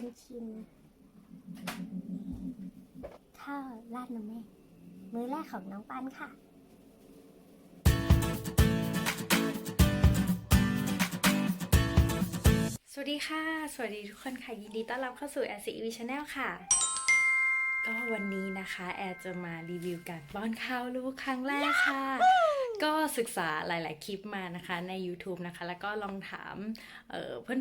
คนชิมข้าวราดนมแม่ มื้อแรกของน้องปันค่ะสวัสดีค่ะ สวัสดีทุกคนค่ะ ยินดีต้อนรับเข้าสู่ a อ v Channel ค่ะ ก็วันนี้นะคะ แอร์จะมารีวิวการป้อนข้าวลูกครั้งแรกค่ะ ก็ศึกษาหลาย ๆ คลิปมานะคะใน YouTube นะคะ แล้วก็ลองถามเ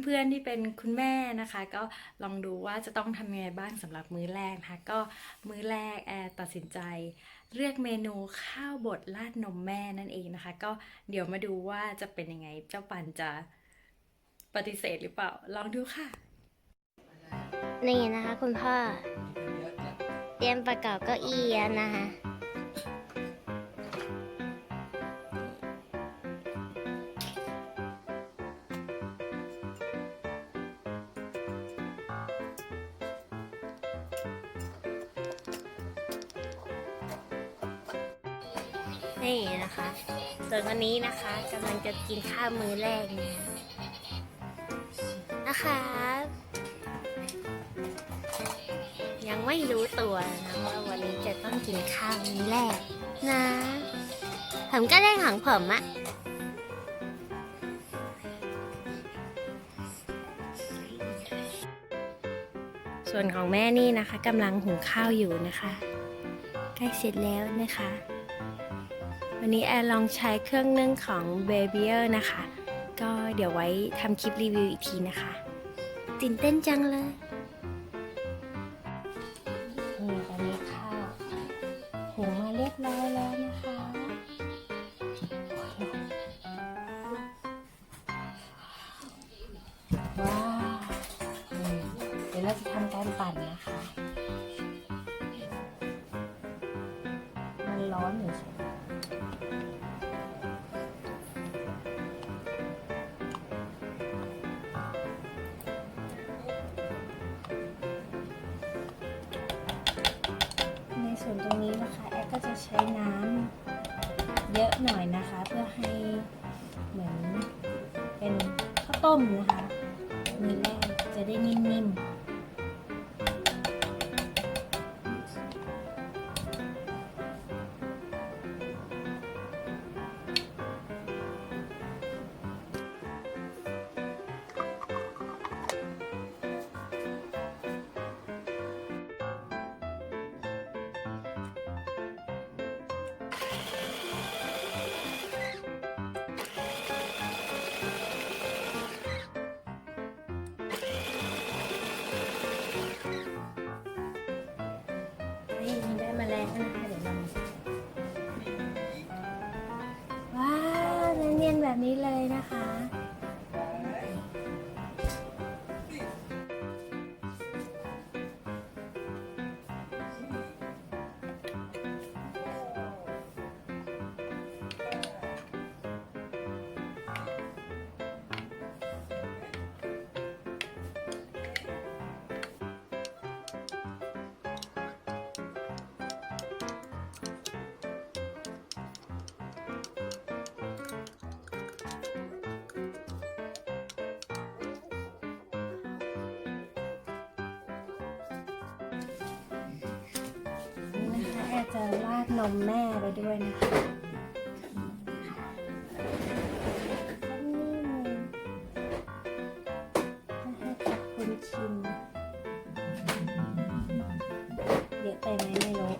เพื่อน ๆ ที่เป็นคุณแม่นะคะ ก็ลองดูว่าจะต้องทำยังไงบ้างสำหรับมื้อแรกนะคะ ก็มื้อแรกแอร์ตัดสินใจ เลือกเมนูข้าวบดราดนมแม่นั่นเองนะคะ ก็เดี๋ยวมาดูว่าจะเป็นยังไงเจ้าปันจะปฏิเสธหรือเปล่า ลองดูค่ะ นี่นะคะคุณพ่อ เตรียมประกอบเก้าอี้แล้วนะคะ นี่นะคะส่วนวันนี้นะคะกำลังจะกินข้าวมื้อแรกเนี่ยนะคะยังไม่รู้ตัวนะว่าวันนี้จะต้องกินข้าวมื้อแรกนะผมก็ได้ของผมอะส่วนของแม่นี่นะคะกำลังหุงข้าวอยู่นะคะ ใกล้เสร็จแล้วนะคะ วันนี้แอร์ลองใช้เครื่องนึ่งของ b a b i e r นะคะ ก็เดี๋ยวไว้ทำคลิปรีวิวอีกทีนะคะตื่นเต้นจังเลยนี่ตอนนี้ข้าวหุงมาเรียบร้อยแล้วนะคะว้าวนี่เดี๋ยวเราจะทำการปั่นนะคะ มันร้อนอยู่ใช่ ก็จะใช้น้ำเยอะหน่อยนะคะ เพื่อให้เหมือนเป็นข้าวต้มนะคะมือแรกจะได้นิ่มๆ นียนๆแบบนี้เลยนะคะ นมแม่ไปด้วยนะคะให้กับคุณชิม เยอะไปไหมไม่รู้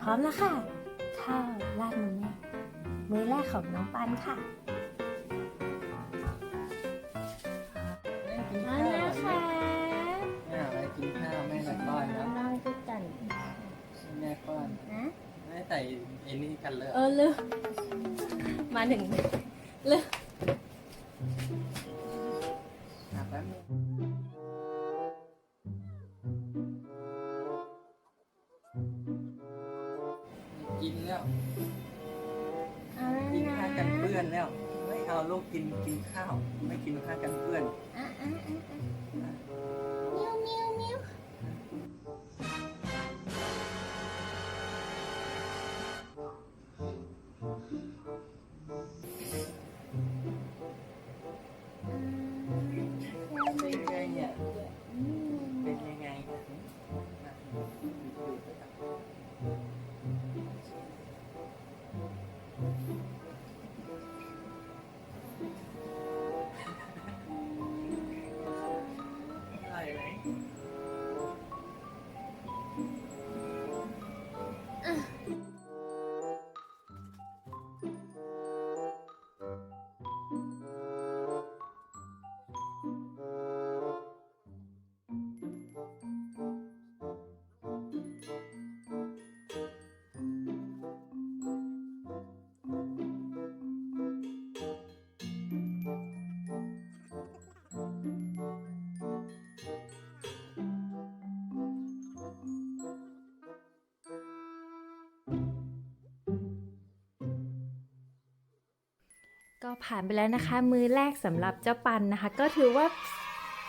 พร้อมแล้วค่ะ ข้าวราดนมแม่ มื้อแรกของน้องปันค่ะ ส่ไอ้นี่กันเลยเออลืมมาถึงลืมอะแป๊บนึงกินแล้วเอาแล้วกินนะผ้ากันเปื้อนแล้ว ไม่เอาลูกกินกินข้าว ไม่กินผ้ากันเปื้อน ผ่านไปแล้วนะคะ มือแรกสำหรับเจ้าปันนะคะ ก็ถือว่า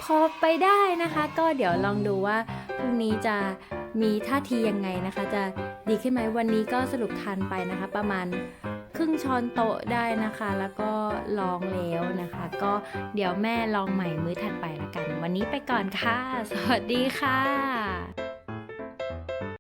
พอไปได้นะคะ ก็เดี๋ยวลองดูว่าพรุ่งนี้จะมีท่าทียังไงนะคะ จะดีขึ้นไหมวันนี้ก็สรุปทานไปนะคะ ประมาณครึ่งช้อนโต๊ะได้นะคะ แล้วก็ลองแล้วนะคะ ก็เดี๋ยวแม่ลองใหม่มื้อถัดไปละกัน วันนี้ไปก่อนค่ะ สวัสดีค่ะ